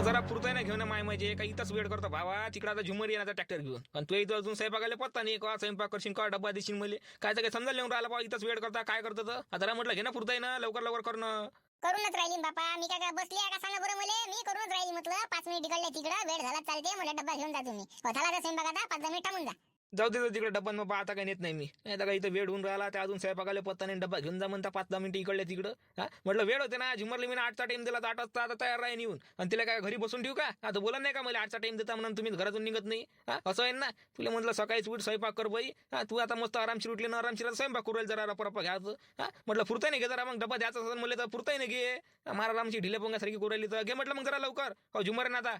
जरा पुरताय ना घेऊन माय म्हणजे काही इथंच वेळ करतो. भावा तिकडे आता झुमर येणार ट्रॅक्टर घेऊन. आणि तू इथं अजून स्वयंपाकाला पत्ता नाही. का स्वयंपाक करशील का डब्बा देशील मला? काय तर काही समजा लिहून राहिला बाबा इथंच वेळ करता. काय करतं तर आता जरा म्हटलं घे ना पुरताय ना लवकर लवकर करणं. करूनच राहिली बापा. मी काय काय बसली आहे का सांगा बरं मला? मी करूनच राहिली म्हटलं. पाच मिनिट इकडले तिकडं वेळ झाला चालते. मला डब्बा घेऊन जा तुम्ही. हो, झाला तर स्वयंपाक आता? पाच दहा मिनिट थांबून जा. जाऊ दे तिकडे डब्बा मग आता काही नेत नाही मी. नाही तर काही इथं वेळ होऊन राहिला त्या अजून स्वयंपाकाला पत्ता नाही डब्बा घेऊन जा म्हणता पाच दहा मिनिटं इकडले तिकडं. हा? म्हटलं वेळ होते ना झिमरली मी आठचा टाइम दिला तर आठ वाजता आता तयार राहीन येऊन. आणि तिला काय घरी बसून ठेवू का? आता बोला नाही का मला आठचा टाइम देता म्हणून तुम्ही घरातून निघत नाही. हा? असं आहे ना? तुला म्हटलं सकाळीच उठ स्वयंपाक कर बाई. हा तू आता मस्त आरामशीर उठली ना आरामशीर स्वयंपाक करू जरा रपा घ्यायचं. हा? म्हटलं पुरता नाही घे जरा मग डब्बा द्यायचा असं म्हणलं तर फुरताय नाही घे मारा आरामशी ढिले पोंगासारखी करू राहिली तर. घे म्हटलं मग जरा लवकर. हो झुमर ना आता.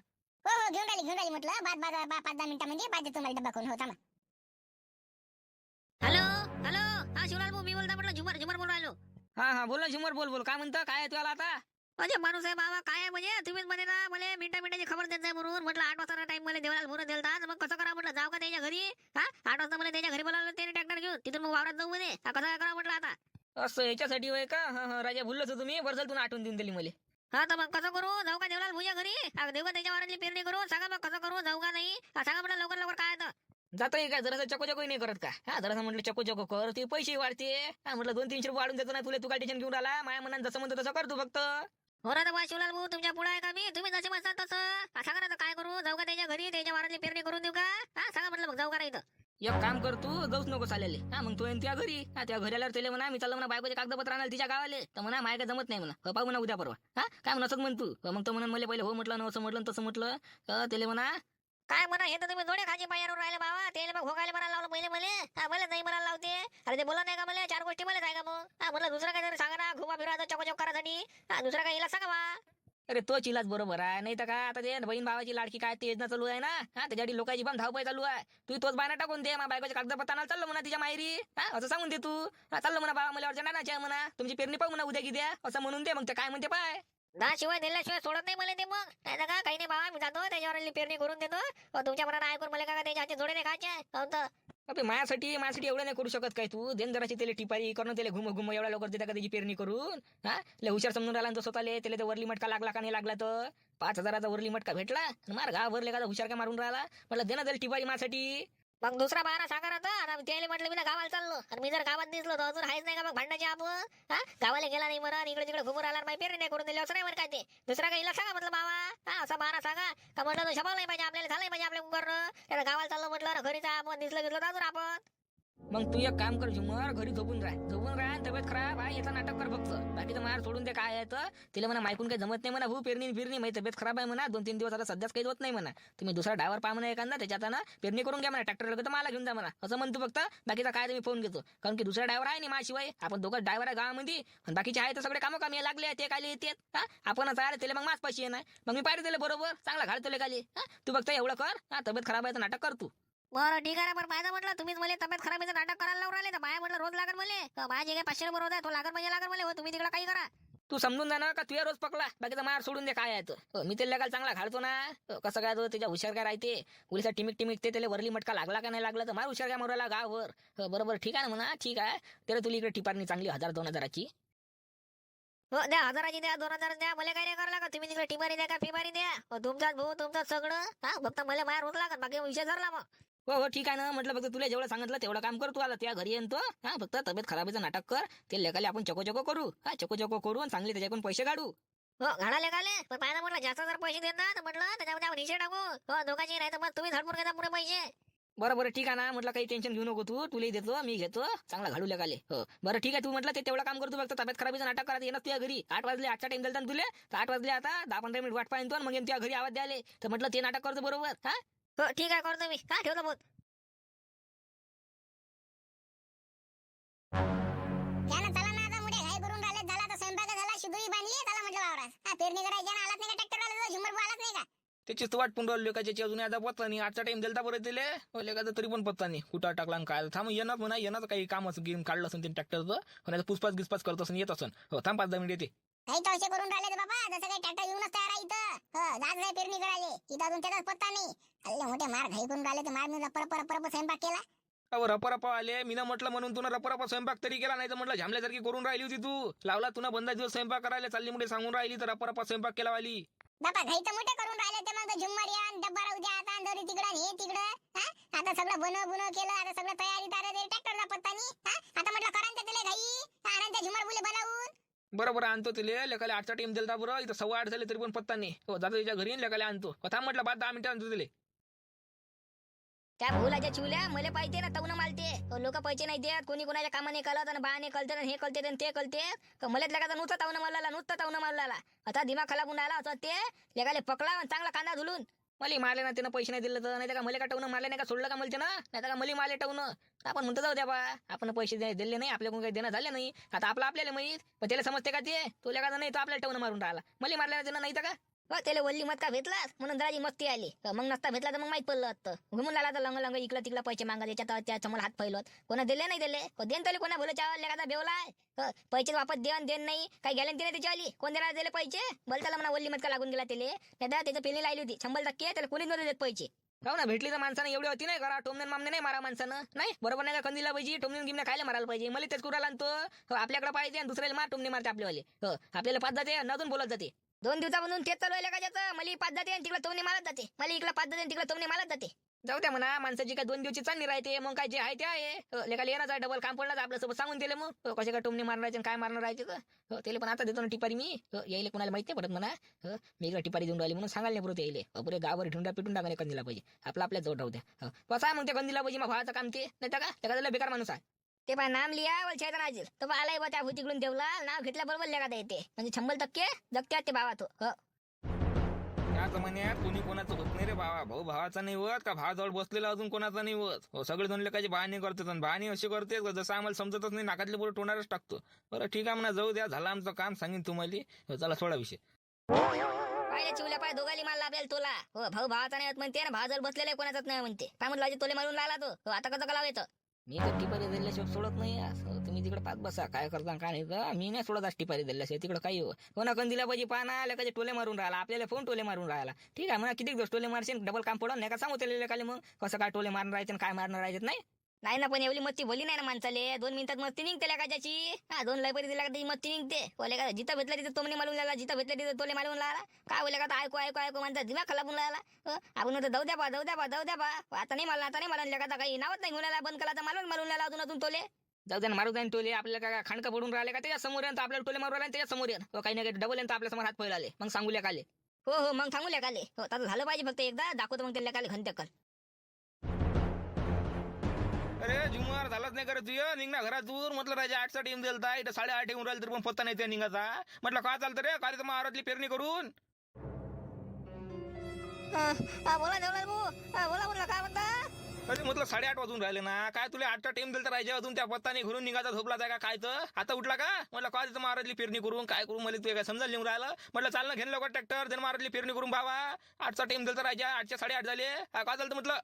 हो हो घेऊन राहिली घेऊन राहिली म्हटलं. बाद बाद पाच दहा मिनिटं म्हणजे बाद तुम्हाला डब्बा करून होता मग हॅलो हा शिवलाल भाऊ मी बोलता म्हटलं झुमर झुमर बोलून राहिलो. हा हा बोल ना झुमर बोल बोल. काय म्हणतं काय आहे तुला आता? म्हणजे माणूस आहे बाबा काय आहे म्हणजे? तुम्हीच म्हणे ना मला मिनिटा मिनिटाची खबर देत नाही म्हणून म्हटलं आठ वाजता टाइम मला देवाला दिलता. तर मग कसं करा म्हटलं? जाऊ का त्याच्या घरी? हा आठ वाजता मला त्याच्या घरी बोलावलं त्याने ट्रॅक्टर घेऊन. तिथून मग वावरात जाऊ म्हणे. हा, कसं काय करा म्हटलं आता? असं याच्यासाठी होय का? हा हा राजा भुललो होतो तुम्ही बरं झालं तुला आठवण देऊन दिली मला. हा तर मग कसं करू? जाऊ का देवलाल भुजा घरी? हा, देऊ का त्याच्या वारातली पेरणी करू? सांगा मग कसं करू? जाऊ का नाही? हा, सांगा म्हटलं लवकर लवकर काय आहे तर. जातोय काय जरासं चको चकोही नाही करत का? हा जरासं म्हटलं चको चको कर ते पैसे वाढते. हा म्हटलं दोन तीनशे रुपये वाढून देतो ना तुला तू काय टेन्शन घेऊन आला माझ्या मनात जसं म्हणतो तसं कर तू फक्त. हो तर बा शिवलाल भाऊ तुमच्यापुढे आहे का मी? तुम्ही जसे म्हणतात तसं. सांगा ना काय करू? जाऊ का त्याच्या घरी? त्याच्या वारातली पेरणी करून देऊ का? हा सांगा म्हटलं मग जाऊ का इथं एक काम कर तू जाऊच नको चालेले हा मग तू त्या घरी. हा त्या घरी आल्यावर त्याला म्हणा मी चाललो म्हणा बायकोचे कागदपत्र आणाल तिच्या गावाले. तर म्हणा माय काय जमत नाही म्हणा. हो, पाहू म्हणा उद्या परवा. हा काय म्हणा असंच म्हण तू. मग तो म्हणा मला पहिले हो म्हटलं ना असं म्हटलं तसं म्हटलं. तर त्याला म्हणा काय म्हणा? हे तर तुम्ही जोडे खाजी पायावर राहिले बाबा. त्याला मग भोगायला मला लावलं पहिले मला मला नाही मला लावते. अरे ते बोला नाही का मला? चार गोष्टी मला काय का मग? हा म्हणलं दुसरं तरी सांगा ना घुमा फिरा चकोचक करासाठी. दुसरा दुसरं काही सांगा बा? अरे तोच इलाज बरोबर आहे. नाही तर काय आता ते बहीण भावाची लाडकी काय ते योजना चालू आहे ना? हा त्याच्यासाठी लोकांची पण धावपळ चालू आहे. तू तोच बायना टाकून दे मा बायकोच्या कागदपत्राला चाललं म्हणा तिच्या माहेरी हा असं सांगून दे तू. चाललं चाललो म्हणा बाबा मला अर्जंट आहे म्हणा. तुमची पेरणी पाहू म्हणा उद्या की द्या असं म्हणून दे मग ते काय म्हणते पाय. दहा शिवाय दिल्याशिवाय सोडत नाही मला ते मग. नाही तर का काही नाही बाबा मी जातो त्याच्यावर पेरणी करून देतो. तुमच्या मनात ऐकून मला का त्याच्या हाती जोडे नाही खायचे? अबे माझ्यासाठी माझ्यासाठी एवढं नाही करू शकत काय तू? देन जराची त्याला टिपारी करून त्याला घुम घुम एवढ्या लवकर देता का त्याची पेरणी करून? हा? लय हुशार समजून राहिला तो स्वतःले त्याला तर वरली मटका लागला का नाही लागला तर? पाच हजाराचा वरली मटका भेटला? मार घा भरले का हुशार का मारून राहिला? म्हटलं दे ना त्याला टिपारी माझ्यासाठी. मग दुसरा बहाना सांगा ना आता. त्याला म्हटलं मी ना गावाला चाललो. आणि मी जर गावात दिसलो तर अजून आहेच नाही का मग भांडायचे आपण हा? गावाला गेला नाही म्हणा इकडे तिकडे घुमून आला माहिती पेरणी नाही करून दिली. असं नाही म्हणत काय ते? दुसरा काही सांगा म्हटलं बाबा हा असा बहाना सांगा. का म्हटलं तो शबाव नाही पाहिजे आपल्याला झालं पाहिजे आपल्या करणं त्याला गावाला चाललो म्हटलं घरीच आपण दिसलं दिसलं तर अजून आपण. मग तू एक काम कर झुमर घरी झोपून राह. झोपून राह तब्येत खराब. आहे याचा नाटक कर फक्त. बाकीचं मार सोडून ते काय आहे तर. तिला म्हणा मायकून काही जमत नाही म्हणा भाऊ पेरणी फिरणी माझी तब्येत खराब आहे म्हणा. दोन तीन दिवस आता सध्याच काही होत नाही म्हणा. तुम्ही दुसरा ड्रायव्हर पहा म्हणा एखादा त्याच्यात ना पेरणी करून घ्या म्हणा ट्रॅक्टर लगेच मला घेऊन जा म्हणा. असं म्हणतो फक्त. बाकीचा काय तुम्ही फोन घेतो. कारण की दुसरा ड्रायव्हर आहे नाही माझ्याशिवाय. आपण दोघं ड्रायव्हर आहे गावामध्ये. आणि बाकीचे आहे तर सगळे कामं कामी लागले ते खाली येते हा? आपणच आहे त्याला मग माझ पैसे येणार मग मी पाहिजे त्याला बरोबर. चांगला घालतो खाली हा? तू फक्त एवढं कर. हा तब्येत खराब आहे तर नाटक कर तू. बरं ठीक आहे ना पण माझं म्हटलं तुम्हीच मला तब्येत खराबीचं नाटक करायला लावून राहिले तर माया म्हटलं रोज लागत मला माझे काय पाचशे रुपये रोज आहे तो लागत म्हणजे लागत मला हो तुम्ही तिकडे काही करा. तू समजून जा ना का तुझ्या रोज पकला बाकीचा मार सोडून दे काय आहे तो. हो, मी त्याला चांगला घालतो ना. हो, कसं काय तो त्याच्या हुशार काय राहते पोलिसा टिमिक टिमिक ते त्याला वरली मटका लागला का नाही लागला तर मार हुशार काय मरायला गाववर. हो, बरोबर ठीक आहे ना म्हणा ठीक आहे. त्याला तुला इकडे टिपारणी चांगली हजार दोन हजाराची. हो द्या हजाराची द्या दोन हजार द्या मला काय नाही करायला का तुम्ही तिकडे टिमारी द्या का फिमारी द्या? तुमचाच भाऊ तुमचं सगळं. हा फक्त मला माया रोज लागत बाकी विषय धरला मग. हो हो ठीक आहे ना. म्हटलं फक्त तुला जेवढं सांगितलं तेवढं काम कर तू आला त्या घरी येतो हा. फक्त तब्येत खराबीचं नाटक कर. ते लेखाले आपण चको चको करू. हा चको चको करू आणि चांगले त्याच्याकडून पैसे काढू. हो घाला लेखाले पण पाहिजे म्हटलं जास्त जर पैसे देत ना तर म्हटलं त्याच्यामध्ये आपण हिशे टाकू. हो दोघांची नाही तर मग तुम्ही धडपूर घेता पुढे पैसे. बरं बरं ठीक आहे ना. म्हटलं काही टेन्शन घेऊ नको तू. तुलाही देतो मी घेतो. चांगला घालू लेखाले हो. बरं ठीक आहे. तू म्हटलं ते तेवढं काम करतो फक्त तब्येत खराबीचं नाटक करायचं येणार तुझ्या घरी. आठ वाजले आठचा टाइम दिला तुले. तर आठ वाजले आता. दहा पंधरा मिनिट वाट पाहिजे मग तुझ्या घरी आवाज द्याले तर म्हटलं ते नाटक करतो बरोबर. हा? हो ठीक आहे करतो मी हा ठेवतो भाऊ घ्या ना चला ना आता मोठे घाई करून राहिले झाला तर स्वयंपाक झाला शिदुरी बांधली चला म्हटलं वावरात हा पेरणी करायची ना आलाच नाही का ट्रॅक्टर आला झुमर आलाच नाही का त्याचीच तर वाट पुंडवली लेकाची अजून आता पत्ता नाही आजचा टाइम दिलता बरं दिले लेकाचा तरी पण पत्ता नाही कुठं टाकला आणि काय थांब येणार म्हणा येणार काही काम असं गेम काढलं असेल त्यांनी ट्रॅक्टरचं पण आता पुसपास गिसपास करत असेल येत असेल हो थांब पाच दहा मिनिट येते काही तवशे करून राहिले तर बाबा जसं काही ट्रॅक्टर येऊनच तयार आहे इथं. हो जात नाही पेरणी करायले. इथं अजून त्याचाच पत्ता नाही. हल्ले मोठे मार घाई करून राहिले तर मार. मी परप परप परप स्वयंपाक केला. अहो रपरपा आले. मी ना म्हटलं म्हणून तुला रपरपा स्वयंपाक तरी केला नाही तर म्हटलं झामल्यासारखी करून राहिली होती तू. लावला तुला बंदा दिवस स्वयंपाक करायला. चालली मुळे सांगून राहिली तर रपरपा स्वयंपाक केला वाली. घाई तर मोठे करून राहिले ते मग. झुम्मर या डब्बा राहू द्या आता तिकडं हे तिकडं. आता सगळं बनव बुनव केलं. आता सगळं तयारी तारा ट्रॅक्टरचा पत्ता नाही. आता म्हटलं करांच्या तिला घाई. ते झुमर बुले बनवून. बरोबर आणतो तिले लेखाला आठचा टाइम दिलता बरं इथं सव्वा आठ झाले तरी पण पत्ता नाही हो जातो त्याच्या घरी लेखाला आणतो. हो, थांब म्हटलं बाद दहा मिनिटं आणतो तिले. त्या भुलाच्या चिवल्या मला पाहिजे ना तवनं मालते. लोक पैसे नाही देत कोणी कोणाच्या कामाने कळत आणि बाने कळते हे कळते ते कळते. मला लेखाचा नुसता तावनं मारला नुसता तावनं मारला आता दिमाग खराब होऊन आला होता ते लेखाले पकडा चांगला कांदा धुलून. मला मारले ना त्यानं पैसे नाही दिले तर नाही का मला का टवणं मारले नाही का सोडलं का मला ना नाही का मला मारले टवणं आपण म्हणतो जाऊ द्या बा आपण पैसे दिले नाही आपल्याकडून काही देणं झाले नाही. आता आपलं आपल्याला माहीत पण त्याला समजते का ते? तुला का नाही तो आपल्याला टवणं मारून राहिला. मला मारले ना त्यानं नाही तर का? हो त्याला वल्ली मत का भेटलास म्हणून दराजी मस्ती आली. मग नसता भेटला तर मग माहीत पडलं असतं. घुमून लागला तर लंग लंग इकडं तिकडं पैसे मागा त्याच्यात त्या समोर हात फैलत कोणा दिले नाही दिले देन तरी कोणा बोले चावल? लेखाचा बेवलाय पैसे वापस देऊन देन नाही. काही गॅलेंटी नाही त्याची आली कोण देणार दिले पैसे? बोल त्याला म्हणा वल्ली मत का लागून गेला त्याला. नाही त्याचं पेली लावली होती. शंभर टक्के त्याला कोणीच नव्हते देत पैसे. हो ना भेटली तर माणसानं एवढी होती नाही करा. टोमने मामने नाही मारा माणसानं. नाही? बरोबर नाही का? कंदीला पाहिजे टोमने गिमने खायला मारायला पाहिजे. मला तेच कुराला आणतो. आपल्याकडे पाहिजे आणि दुसऱ्याला मार टोमने मारते आपल्यावाले. हो आपल्याला पाच जाते नजून बोलत जाते. दोन दिवसापासून तेच चालू आहे का त्याचं मला पाच जाते आणि तिकडे तोमने मारत जाते. मला इकडे पाच जाते आणि तिकडे तोमने मारत जाते. जाऊ द्या म्हणा माणसाची काय दोन दिवशी चालली राहते मग काय जे आहे ते आहे. हो, लेखा येणार डबल काम पडलं आपल्या आपल्यासोबत सांगून दिले मग. हो, कसे काय टोमने मारणार आणि काय मारणार राहायचे हो, त्याला पण आता देतो ना टिपारी मी. यायले कोणाला माहिती नाही पडत म्हणा. मी इकडे टिपारी देऊन राहिली म्हणून सांगायला नाही पुरत यायले. हो, पुरे गावावर ठेवून पिटून टाकायला कंदीला पाहिजे. आपला आपल्या जवळ राहू द्या. कसं आहे मग त्या कंदीला पाहिजे मग भावाचं काम ते. नाही तर का? त्या बेकार माणूस आहे. ते पाय नाम लिहा वल छेदन आजील तो आलाय बा त्या तिकडून देवला. नाव घेतल्याबरोबर लेखा येते म्हणजे शंभर टक्के जगते ते भावा तो. हो. या जमान्यात कोणी कोणाचं होत नाही रे भावा भाऊ भावाचा नाही होत का? भावाजवळ बसलेला अजून कोणाचा नाही होत? हो सगळे जण लेखाची बहाणे करतात आणि बहाणे असे करते जसं आम्हाला समजतच नाही नाकातले पुढे टोणारच टाकतो. बरं ठीक आहे म्हणा जाऊ द्या. झालं आमचं काम सांगेन तुम्हाला. हो, चला सोडा विषय. पाहिजे चिवल्या पाय दोघाली मारला आपल्याला तोला. हो भाऊ भावाचा नाही होत म्हणते ना भाव जर बसलेला कोणाचाच नाही म्हणते. काय म्हणलं अजून तोले मारून लागला तो? हो, आता कसं का लावायचं मी तर टिपारी दिल्याशिवाय सोडत नाही असं. तुम्ही तिकडे पाच बसा काय करता काय नाही तर. मी नाही सोडत आज टिपारी दिल्याशिवाय तिकडे काही हो. कोणा कण दिला पाहिजे पाना आल्या का टोले मारून राहिला आपल्याला फोन टोले मारून राहिला. ठीक आहे म्हणा किती दिवस टोले मारशील डबल काम पडून नाही का सांगू त्याला लेखाले मग कसं काय टोले मारून राहायचे काय मारणार राहायचे नाही? नाही ना पण एवढी मस्ती बोली नाही ना माणसाले. दोन मिनिटात मस्ती निघते का त्याची हा दोन लायबरी दिला का मस्ती निघते. बोले का जिथं भेटलं तिथं तोमने मारून लागला जिथं भेटलं तिथं तोले मारून लागला काय बोले का ऐकू ऐकू ऐकू म्हणता दिमाग खलापून लागला आपण म्हणतो जाऊ द्या बा जाऊ द्या बा जाऊ द्या बा. आता नाही मला आता नाही मला का काही नावच नाही घेऊन आला बंद केला तर मारून मारून लागला अजून अजून तोले. जाऊ द्या मारू द्या ना टोले आपल्याला काय खाणका पडून राहिले का त्याच्यासमोर आपल्याला टोले मारू राहिले त्याच्यासमोर हो, काही नाही काही डबल तर आपल्यासमोर हात पहिले मग सांगू लेखाले हो हो मग सांगू लेखाले हो आता झालं पाहिजे फक्त एकदा. दाखवतो मग त्या लेखाले घंटे कर. अरे जुमार झालंच नाही करत तुझं. निघ ना घरातून म्हटलं राजा आठचा टीम दिलता इथं साडेआठ येऊन राहिलं तरी पण पत्ता नाही त्या निघाचा. म्हटलं का चालतं रे? काय तर महारातली पेरणी करून? बोला देवलाल भाऊ. हा, बोला म्हणलं काय म्हणता? अरे म्हटलं साडेआठ वाजून राहिले ना. काय तुला आठचा टीम दिलता राजा? अजून त्या पत्ताने घरून निघाचा झोपला का काय तर? आता उठला का? म्हटलं का तिथं महारातली पेरणी करून? काय करून मला तुला काय समजायला निघून राहिलं. म्हटलं चाल ना घेणं लवकर ट्रॅक्टर. देणं महारातली पेरणी करून भावा आठचा टीम दिलता राजा. आठच्या साडेआठ झाले. हा, काय चालतं म्हटलं?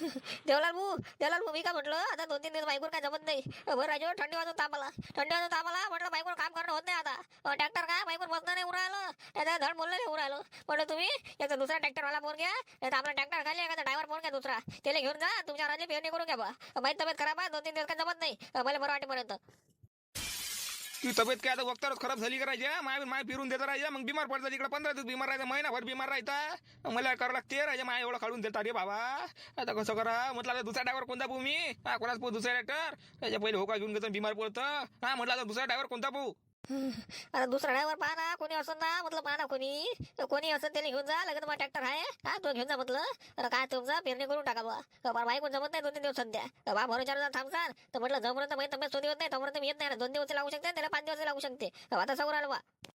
देवलाल भाऊ देवलाल भाऊ मी का म्हटलं? आता दोन तीन दिवस बाईकवर काय जमत नाही. बरं राजू थंडी वाजून ताप आला थंडी वाजून ताप आला म्हटलं बाईकवर काम करणं होत नाही आता. ट्रॅक्टर काय? बाईकवर बसणं नाही उरायलं. त्याचा धड बोललं नाही उरायलं. म्हटलं तुम्ही याचा दुसरा ट्रॅक्टरवाला फोन घ्या. नाही आपला ट्रॅक्टर खाली एखादा ड्रायव्हर फोन घ्या दुसरा. त्याला घेऊन जा तुमच्या रात्री पेरणी करून घ्या बा. माझी तब्येत खराब आहे दोन तीन दिवस काय जमत नाही. मला बरं वाटेपर्यंत. तुझी तब्येत काय आता वक्तारच खराब झाली करायचे माय माय फिरून देता राजा. मग बिमार पडता तिकडे पंधरा दिवस बिमार राहायचा महिनाभर बिमार राहता मला करावं लागते राजा माय एवढं काढून देता रे बाबा. आता कसं करा म्हटलं आता दुसरा ड्रायव्हर कोणता पाहू मी? हा कोणाच पाहू दुसरा ट्रॅक्टर त्याच्या पहिले होका घेऊन घेतो बिमार पडतं. हा म्हटलं आता दुसरा ड्रायव्हर कोणता पाहू अरे दुसरा ड्रायव्हर पहा ना कोणी असं ना म्हटलं पहा ना कोणी. कोणी असं त्याला घेऊन जा लगेच मग ट्रॅक्टर आहे. हा तो घेऊन जा म्हटलं. अरे काय तुमचा पेरणी करून टाका बा बाई कोण जमत नाही दोन तीन दिवस सध्या. बा भरून चार थांबसान तर म्हटलं जोपर्यंत माहिती तब्येत सोडी होत नाही तोपर्यंत मी येत नाही. दोन दिवस लागू शकते त्याला पाच दिवस लागू शकते. आता समोर आलं बा.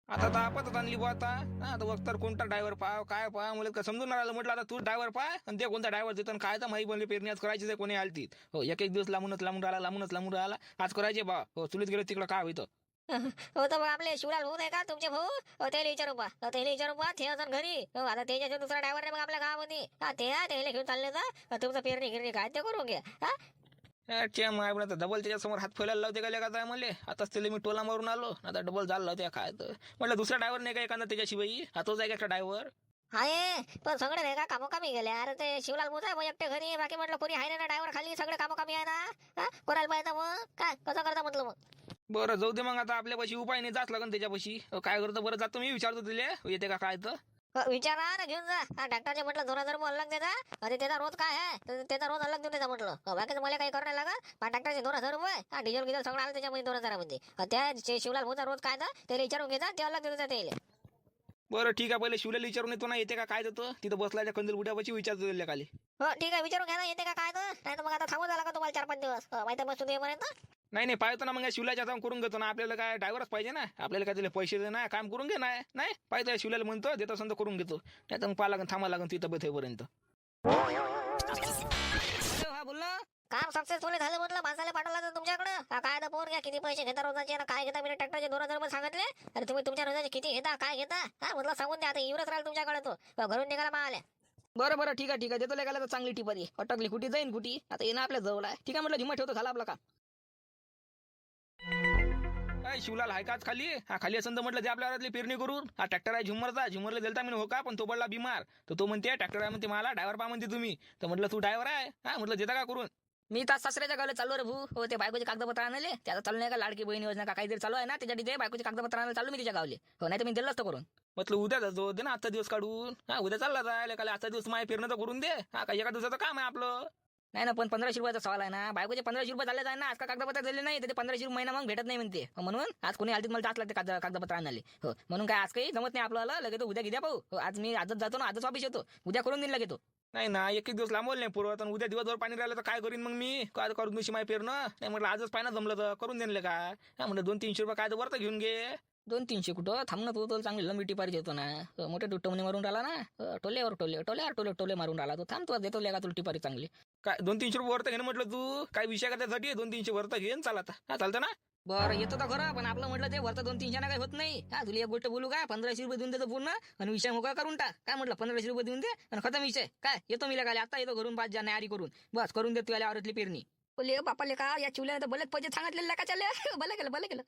आता तर आपत आणली आता. आता वक्तर कोणता ड्रायव्हर पाहा काय पहा. मला समजून नाही राहिलं. म्हटलं आता तू ड्रायव्हर पाहा आणि ते कोणता ड्रायव्हर देतो काय तर माहिती बनली. पेरणी आज करायची ते कोणी आलती. हो एक एक दिवस लांबूनच लांबून राहिला लांबूनच लांबून राहिला. आज करायचे बा. हो चुलीत गेलो तिकडं काय होतं हो तर मग आपले शिवलाल भाऊ नाही का तुमचे भाऊ? हो त्याला विचारू पा हो त्याला विचारू पा ते अजून घरी. हो, आता त्याच्या दुसरा ड्रायव्हर नाही मग आपल्या गावामध्ये. हा ते हा त्याला घेऊन चालले जा. तुमचं पेरणी गिरणी काय ते करून घ्या. हा? अच्छा माय पण डबल त्याच्यासमोर हात फैलायला लावते का लेका काय म्हणले? आताच तिला मी टोला मारून आलो. आता डबल झालं लावते काय तर. म्हटलं दुसरा ड्रायव्हर नाही का एखादा त्याच्याशिवाय हा तोच आहे का ड्रायव्हर आहे पण सगळे नाही का कामोकामी गेले. अरे ते शिवलाल आहे मग एकटे घरी. बाकी म्हटलं कोणी आहे ना ड्रायव्हर खाली सगळे कामोकामी आहे ना? कोणाला पाहिजे मग? काय? कसं करता म्हटलं मग? बरं जाऊ दे मग आता आपल्यापाशी उपाय नाही जात लागन त्याच्यापाशी. अहो, काय करतो? बरं जातो मी विचारतो तिले. येते का काय तर? विचारा ना घेऊन जा. हा ट्रॅक्टरचे म्हटलं दोन हजार रुपये अलग देता अरे त्याचा रोज काय आहे? तर त्याचा रोज अलग देऊन द्यायचा म्हटलं. बाकीचं मला काही करणं लागत पण ट्रॅक्टरचे दोन हजार रुपये? हा डिझेल गिझेल सगळं आलं त्याच्यामध्ये दोन हजारामध्ये. अ, त्या जे शिवलाल भाऊचा रोज काय तर? त्याला विचारून घेता ते अलग देतात त्याला. बरं ठीक आहे. पहिले शिवलेला विचारून येतो ना येते का काय देतो तिथं बसला त्या कंदील बुड्यापाशी विचारतो त्याला खाली. हो ठीक आहे. विचारून घ्या ना येते का काय तर नाही तर मग आता थांबून झाला का तुम्हाला चार पाच दिवस? हो, माहिती बसतो येईपर्यंत. नाही नाही पाहतो ना मग या शिवल्याच्या जाऊन करून घेतो ना. आपल्याला काय ड्रायव्हरच पाहिजे ना. आपल्याला काय त्याला पैसे दे ना काम करून घे ना नाही पाहतो शिवल्याला म्हणतो देतो तर करून घेतो. नाही तर मग पाहा लागून थांबा लागून ती तब्येत काम सक्सेसफुल झालं म्हटलं माणसाला पाठवला तर तुमच्याकडे. काय तर पोर घ्या किती पैसे घेता रोजाचे आणि काय घेता? मी ट्रॅक्टरचे दोन हजार रुपये सांगितले. आणि तुम्ही तुमच्या रोजाचे किती घेता काय घेता? हा म्हटलं सांगून द्या आता येऊनच राहील तुमच्याकडे तो. घरून निघाला मावाल्या बरं बरं ठीक आहे ठीक आहे. देतो लेगायला तर चांगली टिपारी अटकली कुठे जाईन कुठे? आता येणं आपल्या जवळ आहे. ठीक आहे म्हटलं झिम्मा ठेवतो झाला आपला काम. काय शिवलाल हाय काच खाली? हा खाली असं तर म्हटलं ते आपल्या घरातली पेरणी करून हा ट्रॅक्टर आहे झुमरचा झुमरला दिलता मी हो का पण तो पडला बिमार. तर तो म्हणते ट्रॅक्टर आहे म्हणते मला ड्रायव्हर पा म्हणते तुम्ही. तर म्हटलं तू ड्रायव्हर आहे. हा म्हटलं देता का करून? मी तास सासऱ्याच्या गावला चाललो रे भाऊ. हो ते बायकोचे कागदपत्र आणले त्याचा चालू नाही का लाडकी बहीण योजना का काहीतरी चालू आहे ना? त्याच्यासाठी ते बायकोचे कागदपत्र आणायला चालू मी तिच्या गावले. हो नाही तर मी दिलं असतं करून. म्हटलं उद्या जातो. दे ना आजचा दिवस काढून. हा उद्या चालला जायला काल आजचा दिवस माय पेरणं तर करून दे. हा काही एका दिवसाचं काम आहे आपलं? नाही ना पण पंधराशे रुपयाचा सवाल आहे ना. बायकोचे पंधराशे रुपये झाले आहे ना आज का कागदपत्र दिले नाही तर ते पंधराशे रुपये महिना मग भेटत नाही म्हणते. हो, म्हणून आज कोणी आलतीत मला जास्त लागते कागद कागदपत्र आणाले हो म्हणून काय आज काही जमत नाही आपल्याला. लगेच उद्या घ्या पाहू हो, आज मी आजच जातो ना. आजच वापिस येतो. उद्या करून देईन लगेच तो. नाही ना एक एक दिवस लांबवलं नाही पुरवत आणि उद्या दिवसभर पाणी राहिलं तर काय करीन मग मी? काय करून दिवशी माय पेरणं? नाही म्हटलं आजच पाहिजे जमलं तर करून देणलं काय म्हणलं म्हटलं दोन तीनशे रुपये काय तर वरतं घेऊन घे. दोन तीनशे कुठं? थांब ना तू तो चांगली लंबी टिपारी देतो ना. मोठे टुट्टमणी मारून राहिला ना? टोलेवर टोले टोल्यावर टोले टोले मारून राहिला तो. थांब तू देतो लेगा तुला टिपारी चांगली? काय दोन तीनशे रुपये वरतं घेणं म्हटलं तू? काय विषय का त्यासाठी? दोन तीनशे वरतं घेऊन चालत हा चालतं ना? बरं येतो तर खरं पण आपलं म्हटलं ते वरचं दोन तीनशे काही होत नाही. हा तुला एक गोष्ट बोलू का? पंधराशे रुपये देऊन देतो पूर्ण आणि विषय मोकळा करून टाक. काय म्हटलं? पंधराशे रुपये देऊन दे आणि खतम विषय. काय? येतो मी लगाले आता येतो घरून पाच जा आरी करून. बस करून देतो याला आवरतली पेरणी. बोले बापाले का या चिवल्याने तर बलेच पैसे सांगितलेले का चालले बले केलं बले केलं.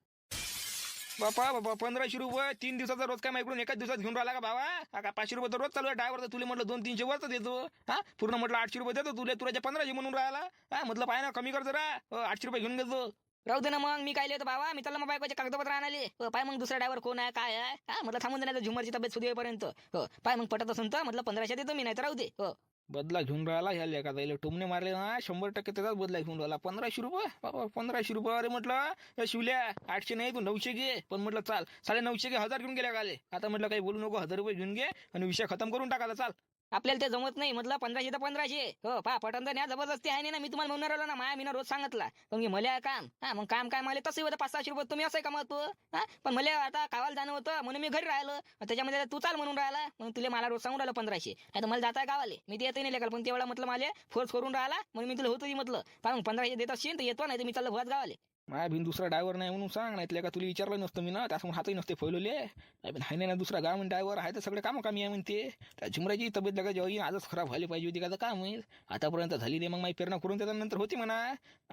बापा बाबा पंधराशे रुपये तीन दिवसाचा रोज काय माहिती एकाच दिवसात घेऊन राहिला का बाबा? हा का पाचशे रुपये तर रोज चालू आहे ड्रायव्हर तुला म्हटलं दोन तीनशे वरच देतो. हा? पूर्ण म्हटलं आठशे रुपये देतो तुला. तुला पंधराशे म्हणून राहिला. हा? म्हटलं पाय ना कमी कर जरा. आठशे रुपये घेऊन घेतो. राहू दे ना मग मी काय लिहितो बाबा? मी त्याला मग बायकोचे कागदपत्र आणाले पाय मग दुसरा ड्रायव्हर कोण आहे काय आहे? हा? म्हटलं थांबून देण्याचा झुमरची तब्येत सुदेपर्यंत हो पाय मग पटत असून तर म्हटलं पंधराशे देतो मी नाही तर राहू दे. हो बदला घेऊन राहिला ह्या लेखा जायला टुमने मारले ना शंभर टक्के त्याचाच बदला घेऊन राहिला. पंधराशे रुपये? बाबा पंधराशे रुपये. अरे म्हटलं या शिवल्या आठशे नाही तू नऊशे घे. पण म्हटलं चाल. साडे नऊशे घे हजार घेऊन गेल्या काले आता म्हटलं काही बोलू नको हजार रुपये घेऊन घे आणि विषय खतम करून टाकायला चाल. आपल्याला ते जमत नाही. म्हटलं पंधराशे तर पंधराशे. हो पा पटन तर न्या जबरदस्ती आहे ना. मी तुम्हाला म्हणणार आलो ना माया मी रोज सांगितला. पण मी मला काम. हा मग काम काय मला तसं होतं पाच सहाशे रुपये तुम्ही असं कमवतो हा पण मला आता कावाला जाणं होतं म्हणून मी घरी राहिलो. त्याच्यामध्ये तू चाल म्हणून राहिला. मग तुला मला रोज सांगून राहिलं पंधराशे. नाही तर मला जाता गावाले. मी ते येतही नाही लेखाल पण तेवढा म्हटलं मला फोर्स करून राहिला. म्हणून मी तुला होतो म्हटलं. पण पंधराशे देत असशील तर येतो नाही तर मी चाललं भुवात गावाले. माया बिन दुसरा ड्रायव्हर नाही म्हणून सांग नाही का तुला विचारलं नसतं मी ना त्यासमोर हातही नसते फैलवले नाही हाय नाही ना दुसरा गाव ड्रायव्हर आहे तर सगळे कामं कामी आहे म्हणते. त्या झुमराची तब्येत लगा जेव्हा आजच खराब व्हायला पाहिजे होती का तर काम आहे आतापर्यंत झाली नाही मग माझी प्रेरणा करून त्याच्यानंतर होती म्हणा.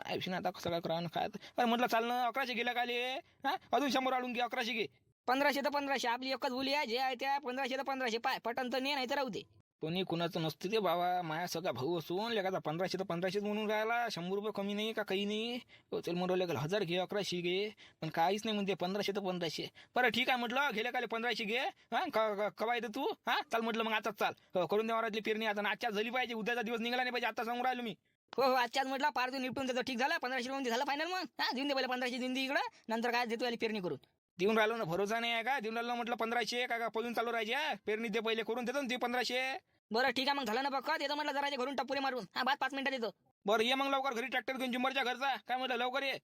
आयुष्य आता कसं काय करावं काय अरे म्हटलं चालणं अकराशे गेल्या काले. हा? अजून शंभर आणून घे अकराशे घे. पंधराशे तर पंधराशे आपली एकच बोली आहे जे आहे त्या पंधराशे तर पंधराशे. पाय पटन तर ने नाही तर राहू दे. कोणी कुणाचं नसतं ते बाबा माया सगळा भाऊ असून लेखाचा पंधराशे तर पंधराशेच म्हणून राहिला. शंभर रुपये कमी नाही का काही नाही? हो, चल म्हणून लेखा हजार घे अकराशे घे. पण काहीच नाही म्हणते पंधराशे तर पंधराशे. बरं ठीक आहे म्हटलं गेले काले पंधराशे घे. हा कवा येतं तू? हा चाल म्हटलं मग आताच चाल. हो, करून देवारातली पेरणी आता. आजच्या झाली पाहिजे उद्याचा दिवस निघाला नाही पाहिजे आता सांगून राहिलो मी. हो हो आजच्याच म्हटलं पार देऊन निपटून ठीक झालं? पंधराशे रुपये झालं फायनल मग? हा देऊन दे पहिले पंधराशे देऊन दे इकडं. नंतर काय देतो याला पेरणी करून. देऊन राहिलो ना भरोसा नाही आहे का? देऊन राहिलो म्हटलं पंधराशे का का पळून चालू राहायचे? पेरणी दे पहिले करून देतो ना ते पंधराशे. बरं ठीक आहे मग झालं ना बघ देतो म्हटलं जरा घरून टप्पुरे मारून. हा बाद पाच मिनिटात येतो बरं ये मग लवकर घरी ट्रॅक्टर घेऊन जुमरच्या घरचा. काय म्हटलं लवकर ये.